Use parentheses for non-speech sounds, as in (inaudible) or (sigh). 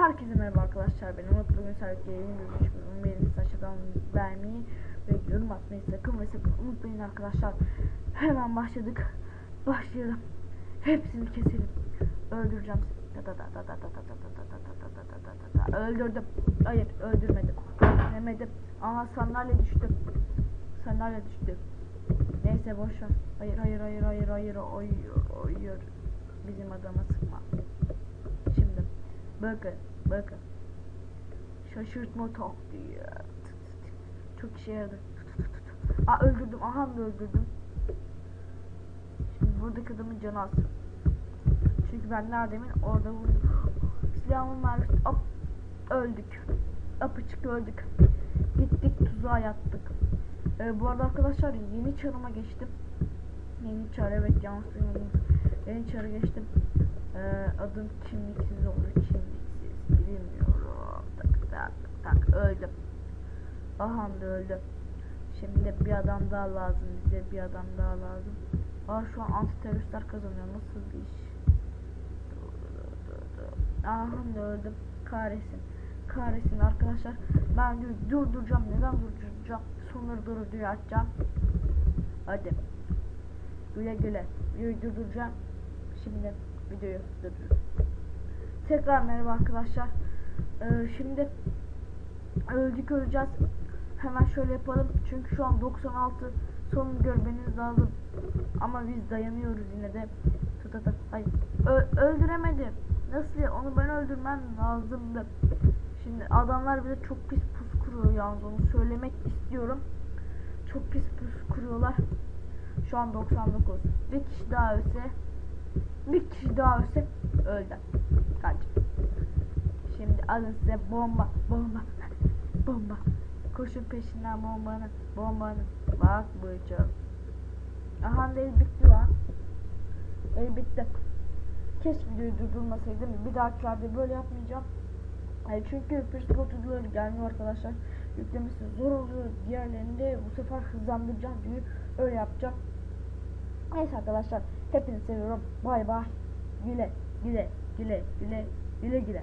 arkadaşlar benim mutlu gün sergileyin görmüş bulun benim aşağıdan beğenmeyi ve yorum atmayı sakın ve sakın unutmayın arkadaşlar hemen başladık başlayalım hepsini keselim öldüreceğim ta ta ta ta ta ta ta ta ta ta ta ta ta. öldürdüm hayır öldürmedim öldüremedim aha sandalye düştü sandalye düştü neyse boş ver hayır hayır hayır hayır hayır hayır hayır bizim adama sıkma bakın bakın. Şaşırtma taktiği çok işe yaradı. Aa öldürdüm. Aha da öldürdüm. Şimdi buradaki adamın canı az. Çünkü ben neredeyim? Orada vurdum. Silahımın mermisi hop. Öldük. Apıçık öldük. Gittik tuzağa yattık. Ee, bu arada arkadaşlar yeni çarıma geçtim. Yeni çar evet yanlış duymadınız yeni çarı geçtim. Ee, adım kimliksiz oldu kimliksiz bilmiyorum. Tak tak tak öldüm. Aha da öldüm. Şimdi bir adam daha lazım bize bir adam daha lazım. Aa şu an anti teröristler kazanıyor. Nasıl bir iş? Aha da öldüm. Kahretsin. Kahretsin arkadaşlar. Ben durduracağım. Neden durduracağım? Sonları doğru diyor açacağım. Hadi. Güle güle. Videoyu durduracağım. Şimdi videoyu durdur tekrar merhaba arkadaşlar. Ee, şimdi öldük öleceğiz. Hemen şöyle yapalım. Çünkü şu an 96 sonunu görmeniz lazım. Ama biz dayanıyoruz yine de. Tut tut hayır. Ö- öldüremedim. Nasıl onu ben öldürmem lazımdı. Şimdi adamlar bize çok pis pus kuruyor yalnız. Onu söylemek istiyorum. Çok pis pus kuruyorlar. Şu an 99 bir kişi daha ölse bir kişi daha ölse öldü kaç şimdi alın size bomba bomba (laughs) bomba. Koşun peşinden bombanın bombanın. Bak bıçak aha el bitti lan. El bitti. Keşke videoyu durdurmasaydım. Bir dahakilerde böyle yapmayacağım. Yani çünkü psikopat videoları gelmiyor arkadaşlar. Yüklemesi zor oluyor. Diğerlerinde bu sefer hızlandıracağım diye öyle yapacağım. Neyse arkadaşlar hepinizi seviyorum. Bay bay güle güle güle güle güle güle